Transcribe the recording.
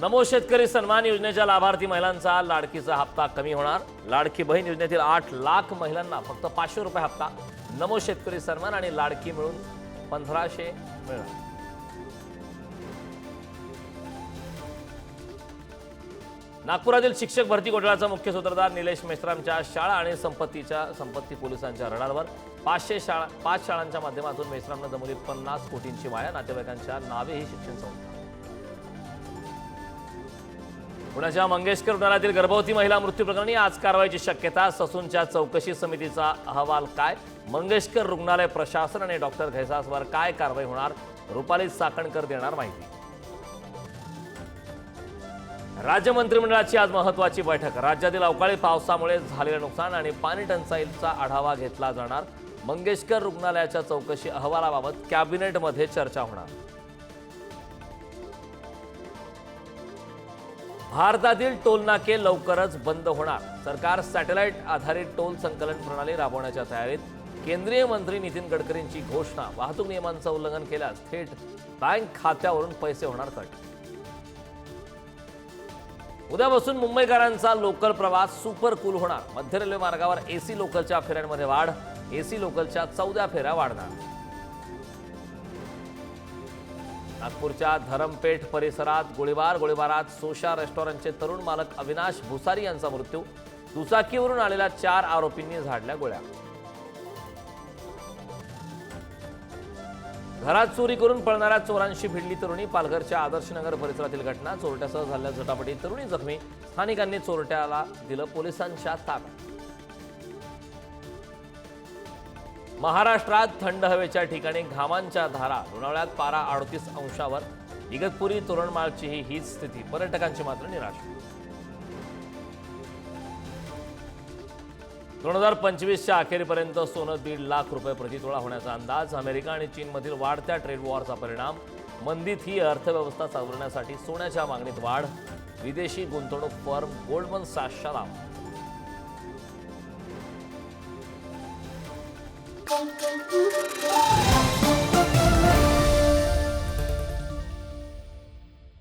नमो शेतकरी सन्मान योजनेच्या लाभार्थी महिलांचा लाडकीचा हप्ता कमी होणार. लाडकी बहीण योजनेतील आठ लाख महिलांना फक्त पाचशे रुपये हप्ता. नमो शेतकरी सन्मान आणि लाडकी मिळून पंधराशे मिळणार. नागपुरातील शिक्षक भरती घोटाळ्याचा मुख्य सूत्रधार निलेश मेश्रामच्या शाळा आणि संपत्तीच्या संपत्ती पोलिसांच्या रडारवर. पाचशे शाळा पाच शाळांच्या माध्यमातून मेश्रामनं जमवली पन्नास कोटींची माया नातेवाईकांच्या नावे ही शिक्षण संस्था. पुण्याच्या मंगेशकर रुग्णालयातील गर्भवती महिला मृत्यू प्रकरणी आज कारवाईची शक्यता ससूनच्या चौकशी समितीचा अहवाल काय मंगेशकर रुग्णालय प्रशासन आणि डॉक्टर घैसासवर काय कारवाई होणार रुपाली साकणकर देणार माहिती. राज्य मंत्रिमंडळाची आज महत्वाची बैठक राज्यातील अवकाळी पावसामुळे झालेले नुकसान आणि पाणी टंचाईचा आढावा घेतला जाणार मंगेशकर रुग्णालयाच्या चौकशी अहवालाबाबत कॅबिनेटमध्ये चर्चा होणार. भारतातील टोलनाके लवकरच बंद होणार. सरकार सॅटेलाइट आधारित टोल संकलन प्रणाली राबवण्याच्या तयारीत केंद्रीय मंत्री नितीन गडकरींची घोषणा. वाहतूक नियमांचं उल्लंघन केल्यास थेट बँक खात्यावरून पैसे होणार कट. उद्यापासून मुंबईकरांचा लोकल प्रवास सुपर कूल होणार. मध्य रेल्वे मार्गावर एसी लोकलच्या फेऱ्यांमध्ये वाढ. एसी लोकलच्या चौदा फेऱ्या वाढणार. नागपूरच्या धरमपेठ परिसरात गोळीबार गोळीबारात सोशा रेस्टॉरंटचे तरुण मालक अविनाश भुसारी यांचा मृत्यू. दुचाकीवरून आलेल्या चार आरोपींनी झाडल्या गोळ्या. घरात चोरी करून पळणाऱ्या चोरांशी भिडली तरुणी. पालघरच्या आदर्शनगर परिसरातील घटना चोरट्यासह झालेल्या झटापटीत तरुणी जखमी. स्थानिकांनी चोरट्याला दिलं पोलिसांच्या ताब्यात. महाराष्ट्रात थंड हवेच्या ठिकाणी घामांच्या धारा लोणावळ्यात पारा अडतीस अंशावर इगतपुरी तोरणमाळची ही हीच स्थिती. पर्यटकांची मात्र निराशा. दोन हजार पंचवीसच्या अखेरीपर्यंत सोनं दीड लाख रुपये प्रतितोळा होण्याचा अंदाज. अमेरिका आणि चीनमधील वाढत्या ट्रेड वॉरचा परिणाम. मंदीत ही अर्थव्यवस्था चालवण्यासाठी सोन्याच्या मागणीत वाढ. विदेशी गुंतवणूक फर्म गोल्डमन सॅशचा ponto, ponto.